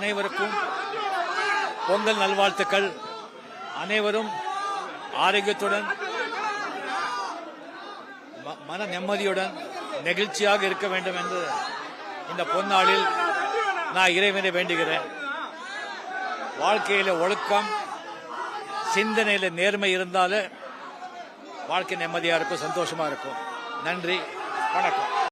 அனைவருக்கும் பொங்கல் நல்வாழ்த்துக்கள். அனைவரும் ஆரோக்கியத்துடன் மன நிம்மதியுடன் நெகிழ்ச்சியாக இருக்க வேண்டும் என்று இந்த பொன்னாளில் நான் இறைவனை வேண்டுகிறேன். வாழ்க்கையில ஒழுக்கம் சிந்தனையில நேர்மை இருந்தாலே வாழ்க்கை நிம்மதியா இருக்கும் சந்தோஷமா இருக்கும். நன்றி வணக்கம்.